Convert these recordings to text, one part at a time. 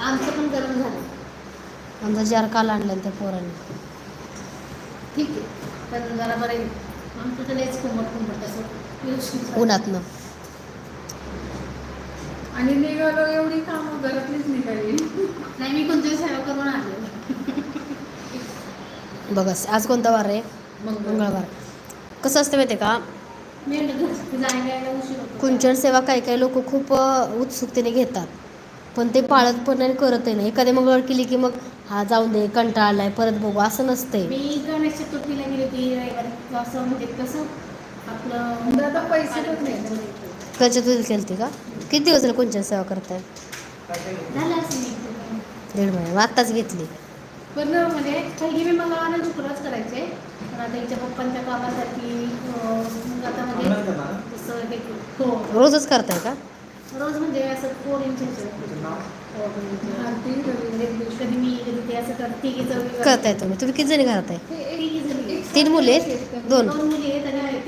आमचं पण गरम झालं. आमचा जार काल आणला त्या पोराने. ठीक आहे. पण जरा बरं आहे. आमचं तर लयच कोंबट कोंबट असं व्यवस्थित झालं. उन्हातनं. आणि निघालो एवढी कामं घरातलीच निघाली. नाही मी कोणतरी सेवा करून आले? बघा आज कोणता वार आहे? मंगळवार. कसं असतं माहिती आहे का? मी म्हणलं घरी जायला यायला उशीर होतो. कुंचन सेवा काही काही लोक खूप अ, उत्सुकतेने घेतात. पण ते पाळत पण आणि करतही नाही. एखादी मंगळवार केली की मग हा जाऊन दे कंटाळा आलाय परत बघू असं नसतंय. मी गणेश चतुर्थीला गेली होती रविवारी. असं म्हणजे कसं आपलं दादा पैसे पण नाही कच्या तुझी केलती का? किती दिवस झाले कुंचन सेवा करताय? झालं असं मी दीड महिने. आत्ताच घेतली. पण म्हणजे पहिली मी मंगळवार शुक्रवारच करायचे. पण आता हिच्या पप्पांच्या कामासाठी अं, मग आता म्हणजे हे हो. रोजच करताय का? रोज म्हणजे असं फोर कधी? मी कधी ते असं तिघीचं करताय तुम्ही. तुम्ही किती जणी घरात आहे हे तीन मुली आहेत? दोन. दोन मुली आहेत आणि.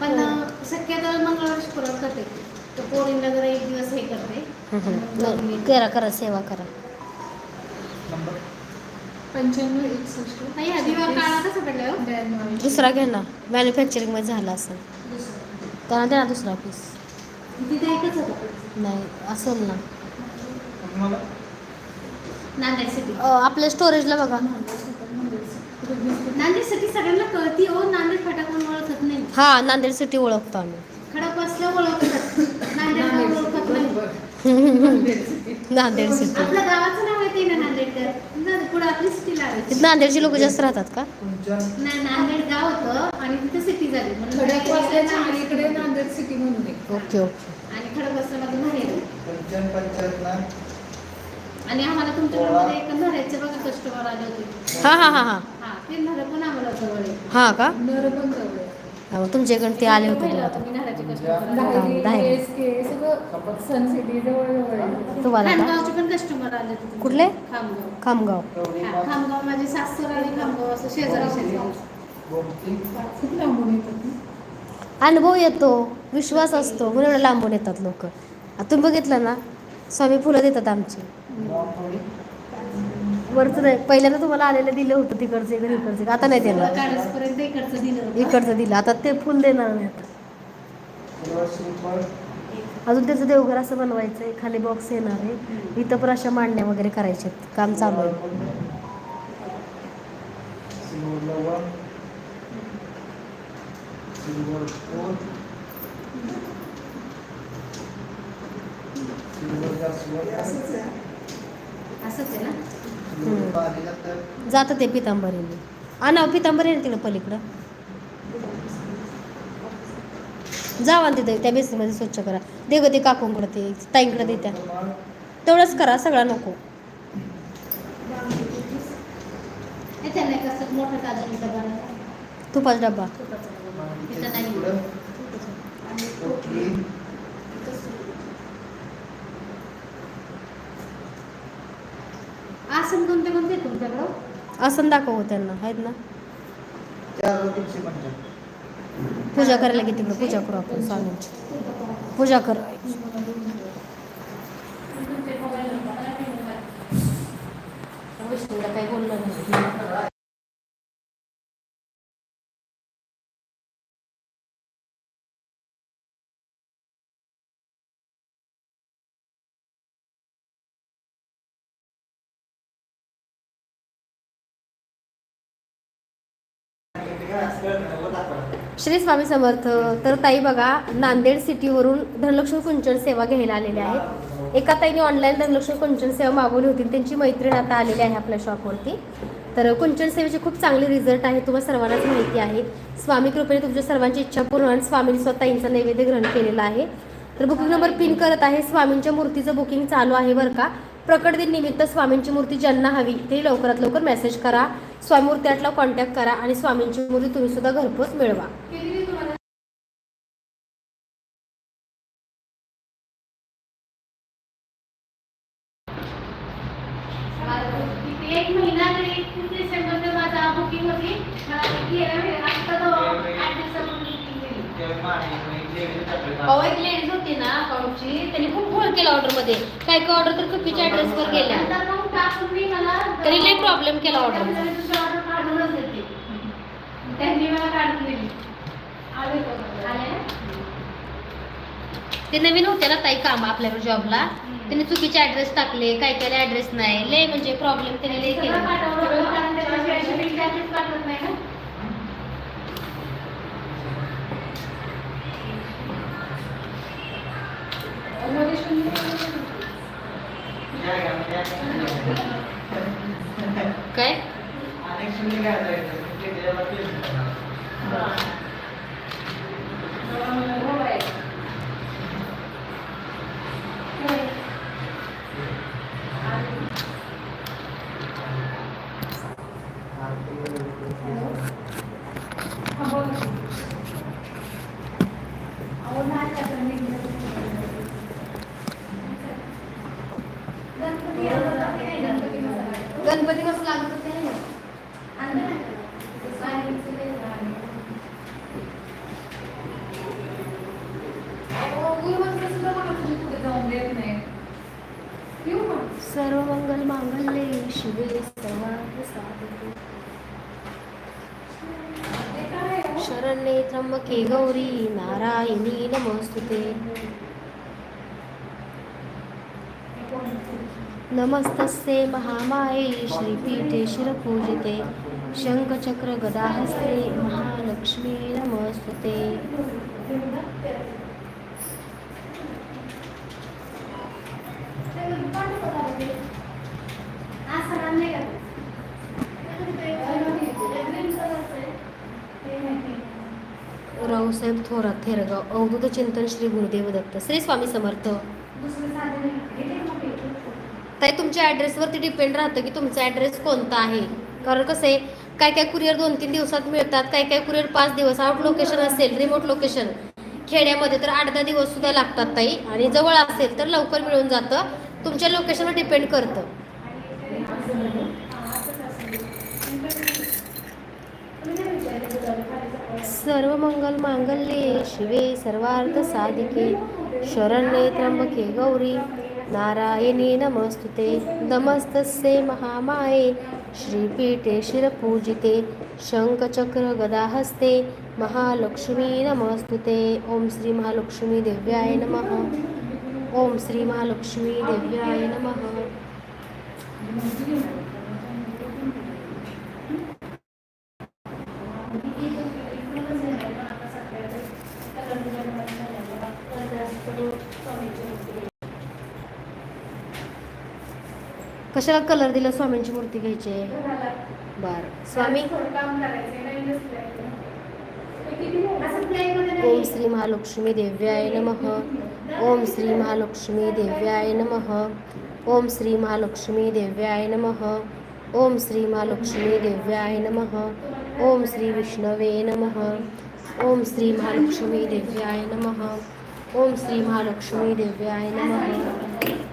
पण शक्यतो मंगळवार शुक्रवार करते. तर पोरींना जरा एक दिवस हे करते. करा करा सेवा करा. पंच्याण्णव एकसष्ट. हो? दुसरा घ्या ना. मॅन्युफॅक्चरिंगमध्ये झाला असेल. त्यांना द्या ना दुसरा पीस तिथे एकच होतं? नाही असेल ना. नांदेड सिटी अ, आपल्या स्टोरेजला बघा. नांदेड सिटी सगळ्यांना कळती हो नांदेड फाटा कोण ओळखत नाही. हा नांदेड सिटी ओळखतो आम्ही. खडक बसल्या ओळखतात नांदेड ओळखत नाही. नांदेड सिटी आपल्या गावाचं नाव येते ना नांदेडकर पुढे आपली सिटी लावायची नांदेडची लोक जास्त राहतात का? नाही नांदेड गाव होतं. आणि तिथे सिटी झाली. म्हणून वाचल्याच्या नांदेड सिटी म्हणून आहे ओके ओके. आणि खडक बसल्यामध्ये बाहेर आहे. पंचायत पंचायत ना आणि आम्हाला तुमच्याकडे एक नऱ्याचे बघा कस्टमर आले होते. हा हा हा हा. हा ते नर पण आम्हाला जवळ आहे. हा का? नर पण जवळ आहे. हा, मग तुमच्याकडे ते आले होते पाहिलं तेव्हा. होतं मी नऱ्याचे कस्टमर धायरी, धायरी. SK सगळं सन सिटी जवळ जवळ आहे. तुम्हाला का? खामगावचे पण कस्टमर आले होते. कुठले? खामगाव. खामगाव. हा, खामगाव माझे सासर आणि खामगाव असं शेजारी शेजारी गोमती खूप लांबून येतात ना. अनुभव येतो विश्वास असतो म्हणून एवढं लांबून येतात लोक. तुम्ही बघितलं ना? स्वामी फुलं देतात आमची. वरचं नाही पहिल्यांदा तुम्हाला आलेलं दिलं होतं तिकडचं इकडे इकडचं. आता नाही देणार. इकडचं दिलं होतं. इकडचं दिलं. आता ते फुल देणार नाही आता. अजून त्याचं देवघर असं बनवायचं आहे. खाली बॉक्स येणार आहे. इथं पण अशा मांडण्या वगैरे करायच्या आहेत. काम चालू आहे. सिल्वर लवण सिल्वर फोर सिल्वर जास्वंद असंच आहे. ना जातं ते पितांबरीने आणा पितांबरी आहे तिकडं पलीकडं? जावा ना तिथे त्या बेसीमध्ये स्वच्छ करा. दे गं ते काकूंकडं ते ताईंकडे दे त्या. तेवढंच करा सगळा नको. मोठं तुपाचा डब्बा. आसन कोणते कोणते आहेत तुमच्याकडं? आसन दाखव हो त्यांना आहेत ना? पूजा करायला की तिकडं पूजा करू आपण स्वामींची पूजा कर. काही बोललं श्री स्वामी समर्थ तर ताई बघा नांदेड सिटीवरून धनलक्ष्मी कुंचन सेवा घ्यायला आलेल्या आहेत. एका ताईने ऑनलाईन धनलक्ष्मी कुंचन सेवा मागवली होती त्यांची मैत्रीण आता आलेली आहे आपल्या शॉपवरती तर कुंचन सेवेचे खूप चांगले रिझल्ट आहे तुम्हाला सर्वांनाच माहिती आहे. स्वामी कृपेने तुमच्या सर्वांची इच्छा पूर्ण आणि स्वामींनी स्वतः नैवेद्य ग्रहण केलेला आहे. तर बुकिंग नंबर पिन करत आहे स्वामींच्या मूर्तीचं बुकिंग चालू आहे बरं का. प्रकट दिन निमित्त स्वामींची मूर्ती ज्यांना हवी ते लवकरात लवकर मेसेज करा. स्वामी कॉन्टॅक्ट करा आणि स्वामींची मूर्ती तुम्ही सुद्धा घरपोच मिळवा एक महिना तरी एकतीस डिसेंबरचं माझा बुकिंग होती मला गेल्या वेळी आता तो आठ दिवसापूर्वी booking केली. अहो, एक लेडीज होती ना अकाउंटची त्यांनी ऑर्डरमध्ये काय काय ऑर्डर तर कपीच्या ऍड्रेस वर गेल्या नंतर मग टाकून मी मला तरी लई प्रॉब्लेम केला ऑर्डर त्यांनी दुसरी ऑर्डर काढूनच देते त्यांनी मला काढून दिली आले ना? ते नवीन होते ना ताई काम आपल्याकडे जॉबला त्यांनी चुकीचे ऍड्रेस टाकले काय काय ऍड्रेस नाही. लय म्हणजे प्रॉब्लेम त्यांनी लय केला. पाठवलं कारण त्याच्याशिवाय shipping charges पाठवत नाही ना मध्ये शून्य काय अनेक शून्य काय जायचं ते त्याला तेच. गणपती कसं लागत होते जाऊन देत नाही येऊ मग सर्व मंगल मांगल्ये शिवे सर्वार्थ साधके ते काय आहे? शरण्ये त्र्यंबके गौरी नारायणी नमस्तुते. नमस्तस्ये महामाये श्रीपीठे शिरपूजिते. शङ्खचक्रगदाहस्ते महालक्ष्मी नमस्तुते. रावसाहेब थोरात थेरगाव अवधूत चिंतन श्री गुरुदेव दत्त श्री स्वामी समर्थ. ताई तुमच्या ॲड्रेसवरती डिपेंड राहतं की तुमचा ॲड्रेस कोणता आहे. कारण कसं आहे काय काय कुरिअर दोन तीन दिवसात मिळतात काय काय कुरिअर पाच दिवस आउट लोकेशन असेल रिमोट लोकेशन खेड्यामध्ये तर आठ दहा दिवस सुद्धा लागतात ताई. आणि जवळ असेल तर लवकर मिळून जातं. तुमच्या लोकेशनवर डिपेंड करतं. सर्व मंगल मांगल्ये शिवे सर्वार्थ साधिके शरण्ये त्र्यंबके गौरी नारायणी नमस्तुते नमस्तस्ये महामाये श्रीपीठे शिरपूजिते शङ्खचक्र गदाहस्ते महालक्ष्मी नमस्तुते ओम श्री महालक्ष्मी देव्याय नमः। ओम श्री महालक्ष्मी देव्याय नमः। कशाला कलर दिला स्वामींची मूर्ती घ्यायची? आहे बर. स्वामी? ओम श्री महालक्ष्मी देव्याय नमः. ओम श्री महालक्ष्मी देव्याय नमः. ओम श्री महालक्ष्मी देव्याय नमः. ओम श्री महालक्ष्मी देव्याय नमः. ओम श्री विष्णवे नमः. ओम श्री महालक्ष्मी देव्याय नमः. ओम श्री महालक्ष्मी देव्याय नमः.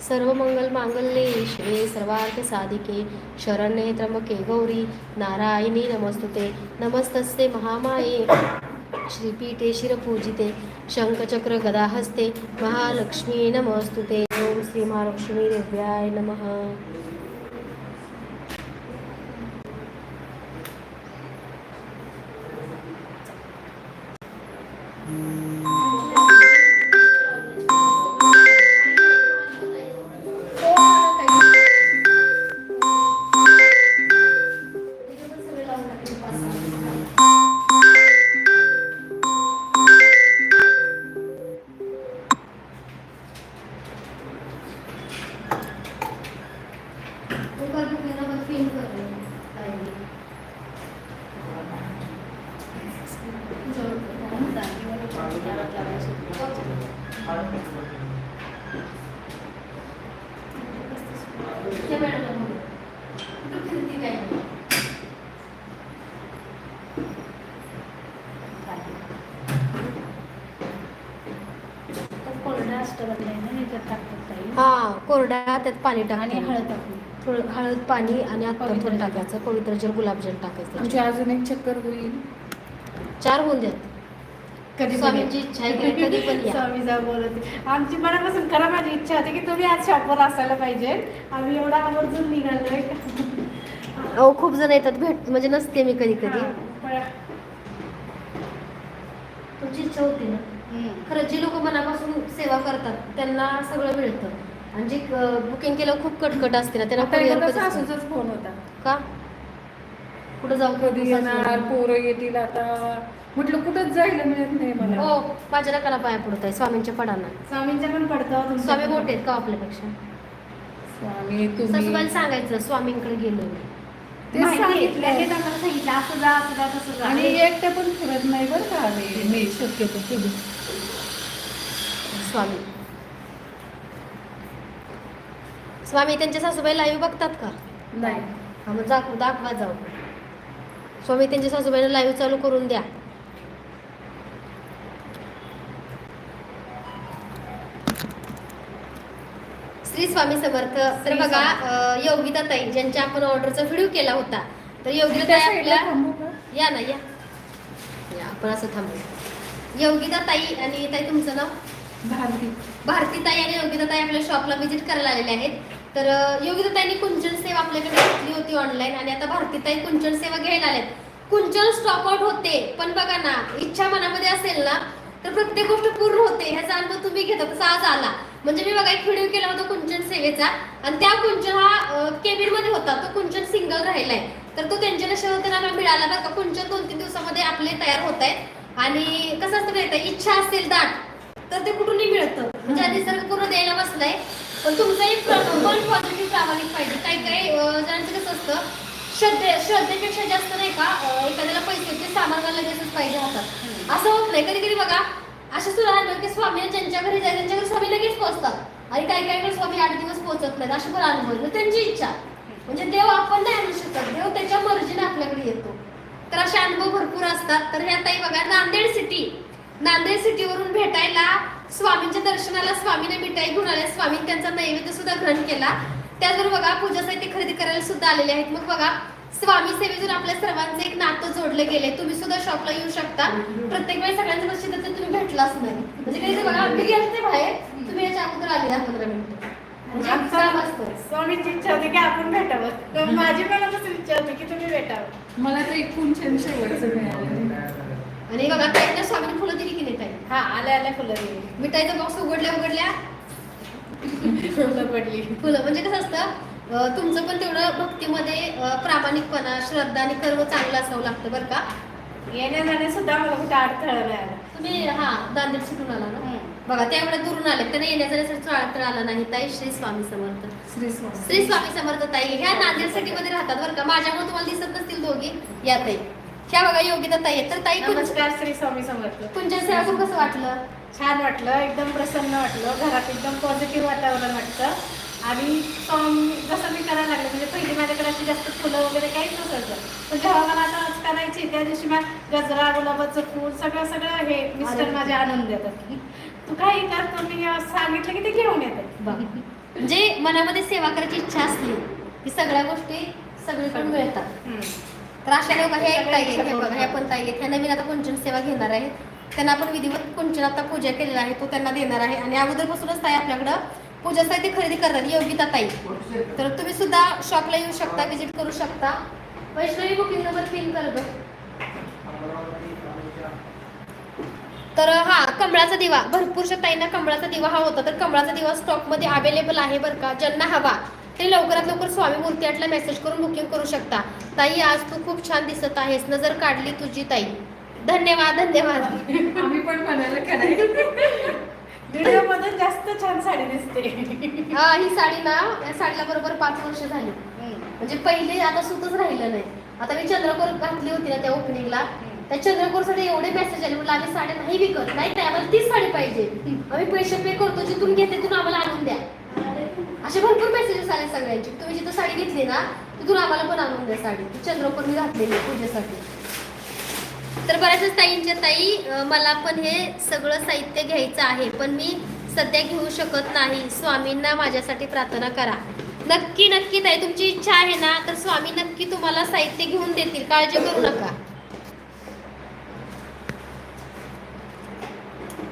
सर्व मंगल मांगल्ये शिवे सर्वार्थ साधिके शरण्ये त्र्यंबके गौरी नारायणी नमस्तुते. नमस्तस्ते महामाये. श्रीपीठे शिरपूजिते. शंखचक्र गदाहस्ते. महालक्ष्मी नमस्तुते. ओम श्री महालक्ष्मी देव्याय नमः. कोरडा अष्टगंध आहे ना ह्याच्यात टाकतात ताई. हा कोरडा त्यात पाणी आणि टाकायचं हळद टाकून थोडं हळद पाणी आणि आता पवित्र थोडं जल. टाकायचं पवित्र जल गुलाबजल टाकायचं. आमची अजून एक चक्कर होईल. चार होऊन द्यात कधी स्वामींची इच्छा आहे की कधी पण या. स्वामी जा बोलत आमची मनापासून खरं माझी इच्छा होती की तुम्ही आज शॉपवर असायला पाहिजे. आम्ही एवढा आवर्जून निघालोय. अहो खूप जण येतात भेट म्हणजे नसते मी कधी कधी. हा, पण- तुमची इच्छा होती ना. खरं जे लोक मनापासून सेवा करतात त्यांना सगळं मिळतं. आणि जे बुकिंग केलं खूप कटकट असते ना त्यांना. सासूचाच फोन होता. का? कुठं जाऊ कधी येणार पोरं येतील आता. म्हटलं कुठंच जायला मिळत नाही मला. हो माझ्या नकाला पाया पडत आहे स्वामींच्या पडांना. स्वामींच्या पण पडताव तुमच्या स्वामी. मोठे आहेत का आपल्यापेक्षा? स्वामी तुम्ही सांगायचं स्वामींकडे गेलो सांगितलं. सांगितलं असं जा असं जा तसं जा. आणि एकटं पण फिरत नाही बरं का आम्ही. मी शक्यतो कधी स्वामी. स्वामी त्यांच्या सासूबाई लाईव्ह बघतात का? नाही. हा मग दाखव दाखवा जाऊ. स्वामी त्यांच्या सासूबाईला लाईव्ह चालू करून द्या. श्री स्वामी समर्थ तर बघा योगिता ताई ज्यांच्या आपण ऑर्डरचा व्हिडिओ केला होता तर योगिता ताई आपल्या? या ना या. या आपण असं थांबू योगिता ताई आणि ताई तुमचं नाव? भारती. भारती ताई आणि योगिता ताई आपल्या शॉपला व्हिजिट करायला आलेले आहेत. तर अं, योगिता ताईंनी कुंचन सेवा आपल्याकडे घेतली होती ऑनलाईन आणि आता भारती ताई कुंचन सेवा घ्यायला आल्यात कुंचन स्टॉप आउट होते पण बघा ना इच्छा मनामध्ये असेल ना तर प्रत्येक गोष्ट पूर्ण होते. ह्याचा अनुभव तुम्ही घेता तसा आज आला. म्हणजे मी बघा एक व्हिडिओ केला होता कुंचन सेवेचा आणि त्या कुंचन हा केबिनमध्ये होता. तो कुंचन सिंगल राहिलाय तर तो त्यांच्या नशिबाला मिळाला बरं का कुंचन दोन तीन दिवसामध्ये आपले तयार होत आहेत. आणि कसं असतं माहिती आहे, इच्छा असेल दाट. तर ते कुठूनही मिळतं. म्हणजे आधी निसर्ग पूर्ण द्यायला बसलाय पण तुमचाही मन पॉझिटिव्ह प्रामाणिक पाहिजे? काही काही जणांचं कसं असतं श्रद्धे श्रद्धेपेक्षा जास्त नाही का एखाद्याला पैसे सामान लगेचच पाहिजे हातात असं होत नाही. कधी कधी बघा असे सुद्धा की स्वामी ज्यांच्या घरी जाय त्यांच्या घरी स्वामी लगेच पोहोचतात. आणि काही काही स्वामी आठ दिवस पोहोचत नाहीत. असे पण अनुभव. त्यांची इच्छा. म्हणजे देव आपण नाही आणू शकत. देव त्याच्या मर्जीने आपल्याकडे येतो. तर असे अनुभव भरपूर असतात. तर ह्या ताई बघा नांदेड सिटी नांदेड सिटीवरून भेटायला स्वामींच्या दर्शनाला स्वामीने मिठाई घेऊन आल्या. स्वामींनी त्यांचा नैवेद्य सुद्धा ग्रहण केला. त्याचबरोबर बघा पूजा साहित्य खरेदी करायला सुद्धा आलेले आहेत. मग बघा स्वामी सेवेतून आपल्या सर्वांचं एक नातं जोडलं गेले तुम्ही सुद्धा शॉपला येऊ शकता. प्रत्येक वेळेस सगळ्यांचं लक्ष तुम्ही भेटलाच नाही म्हणजे काही बघा आम्ही गेलते बाहेर. तुम्ही याच्या अगोदर आले दहा पंधरा मिनिटं. म्हणजे स्वामींची इच्छा होती की आपण भेटावं. माझी मनापासून इच्छा होती की तुम्ही भेटावं. मला तर एक कुंचन शेवटचं मिळालं. आणि बघा ताईंना स्वामीने फुलं दिली की नाही ताई. हा आल्या आल्या फुलं दिली मिठाईचा बॉक्स उघडल्या उघडल्या. फुलं पडली. फुलं म्हणजे कसं असतं तुमचं पण तेवढं भक्तीमध्ये प्रामाणिकपणा श्रद्धा आणि कर्म चांगलं असावं लागतं बरं का? येण्या जाण्या सुद्धा मला कुठे अडथळा नाही आला. तुम्ही हा नांदेड शिकून आला ना. बघा त्या एवढ्या दुरून आले त्यांना येण्या जाण्यासाठी अडथळा आला नाही ताई. श्री स्वामी समर्थ. श्री स्वामी. श्री स्वामी समर्थ ताई. ह्या नांदेड सिटी मध्ये राहतात बरं का? माझ्यामुळे तुम्हाला दिसत नसतील दोघी. या ताई. ह्या बघा योगिता ताई आहेत. तर ताई नमस्कार श्री स्वामी समर्थ. सेवा करून कसं वाटलं? छान वाटलं एकदम प्रसन्न वाटलं. घरात एकदम पॉझिटिव्ह वातावरण वाटतं. आणि स्वामी जसं मी करायला लागले म्हणजे पहिली माझ्याकडे अशी जास्त फुलं वगैरे काहीच नसायचं. पण जेव्हा मला आता आज करायची त्या दिवशी मग गजरा गुलाबाचं फूल सगळं सगळं हे मिस्टर. माझे आणून देतात. तू काही कर तर मी सांगितलं की ते घेऊन येतात म्हणजे मनामध्ये सेवा करायची इच्छा असली की सगळ्या गोष्टी सगळीकडे मिळतात. हम्म. तर अशा लोक एक ताई आहेत, हे बघा ह्या पण ताई आहेत. ह्या नवीन आता कुंचन सेवा घेणार आहेत. त्यांना आपण विधिवत कुंचन आता पूजा केलेला आहे तो त्यांना देणार आहे. आणि अगोदरपासूनच ताई आपल्याकडं पूजा साहित्य खरेदी करतात योगिता ताई. तर तुम्ही सुद्धा शॉपला येऊ शकता विजिट करू शकता. वैष्णवी बुकिंग नंबर फिल कर तर हा कमळाचा दिवा. भरपूरशा ताईंना कमळाचा दिवा हा होता. तर कमळाचा दिवा स्टॉकमध्ये अवेलेबल आहे बरं का? ज्यांना हवा. ते लवकरात लवकर स्वामी मूर्ती आटला मेसेज करून बुकिंग करू शकता. ताई आज तू खूप छान दिसत आहेस. नजर काढली तुझी ताई. धन्यवाद धन्यवाद. आम्ही पण म्हणायला जास्त छान साडी दिसते. हा ही साडी ना या साडीला बरोबर पाच वर्ष झाली. म्हणजे पहिले आता सुतच राहिलं नाही. आता मी चंद्रकोर घातली होती ना त्या ओपनिंगला त्या चंद्रकोरसाठी एवढे मेसेज आले म्हटलं आम्ही साड्या नाही विकत. नाही नाही आम्हाला तीच साडी पाहिजे. आम्ही पैसे पे करतो जिथून घेते तिथून आम्हाला आणून द्या. असे भरपूर मेसेजेस आले सगळ्यांचे. तुम्ही जिथं साडी घेतली ना तिथून आम्हाला पण आणून द्या साडी. चंद्रपूर मी घातलेली पूजेसाठी. तर बऱ्याचशा ताईंच्या ताई मला पण हे सगळं साहित्य घ्यायचं आहे पण मी सध्या घेऊ शकत नाही. स्वामींना माझ्यासाठी प्रार्थना करा. नक्की नक्की ताई तुमची इच्छा आहे ना तर स्वामी नक्की तुम्हाला साहित्य घेऊन देतील. काळजी करू नका.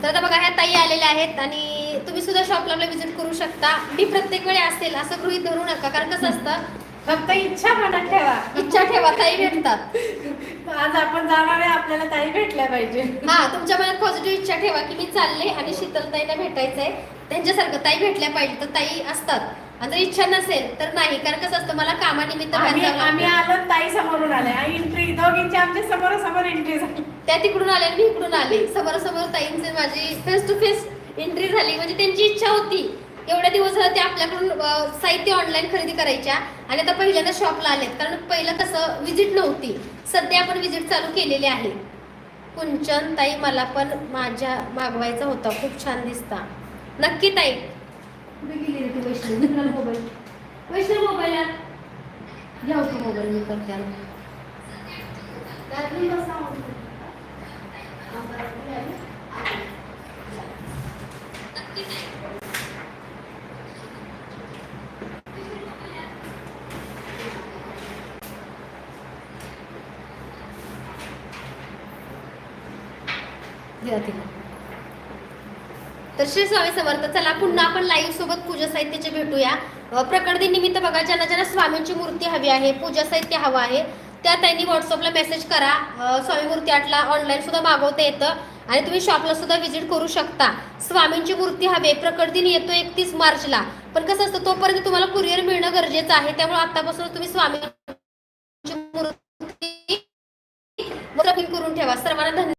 तर आता बघा ह्या ताई आलेल्या आहेत आणि तुम्ही सुद्धा शॉपला विजिट करू शकता. मी प्रत्येक वेळी असेल असं गृहीत धरू नका कारण कसं असतं फक्त इच्छा मनात ठेवा. इच्छा ठेवा ताई भेटतात. आज आपण जाणार आहे आपल्याला ताई भेटल्या पाहिजे. हा तुमच्या मनात पॉझिटिव्ह इच्छा ठेवा की मी चालले आणि शीतलताईंना भेटायचंय. त्यांच्यासारखं ताई भेटल्या पाहिजे तर ताई असतात. आणि जर इच्छा नसेल तर नाही कारण कसं असतं मला कामानिमित्त बाहेर आम्ही जावं आम्ही लागतं. आलो ताई समोरून आले एंट्री दोघींची आमच्या समोरासमोर एंट्री झाली. त्या तिकडून आले आणि मी इकडून आले. समोरासमोर ताईंचे माझी फेस टू फेस एंट्री झाली. म्हणजे त्यांची इच्छा होती. एवढ्या दिवस झाले ते आपल्याकडून अं, साहित्य ऑनलाईन खरेदी करायच्या आणि आता पहिल्यांदा शॉपला आलेत. कारण पहिलं कसं विजिट नव्हती. सध्या आपण विजिट चालू केलेली आहे. कुंचन ताई मला पण माझ्या मागवायचा होता. खूप छान दिसता. नक्की ताई. कुठे गेली रे ती वैष्णवी मोबाईल वैष्णव मोबाईल घ्या होतो मोबाईल मी करते म्हणते. द्या तिला. तर श्री स्वामी समर्थ चला पुन्हा आपण लाईव्ह सोबत पूजा साहित्याचे भेटूया. अ, प्रकट निमित्त बघा ज्यांना ज्यांना स्वामींची मूर्ती हवी आहे पूजा साहित्य हवं आहे त्या त्यांनी व्हॉट्सअपला मेसेज करा. स्वामी मूर्ती आटला ऑनलाईन सुद्धा मागवता येतं आणि तुम्ही शॉपला सुद्धा व्हिजिट करू शकता. स्वामींची मूर्ती हवी आहे. प्रकट दिन येतो एकतीस मार्चला. पण कसं असतं तोपर्यंत तुम्हाला कुरिअर मिळणं गरजेचं आहे. त्यामुळे आतापासून तुम्ही स्वामी मूर्ती करून ठेवा. सर्वांना धन्यवाद.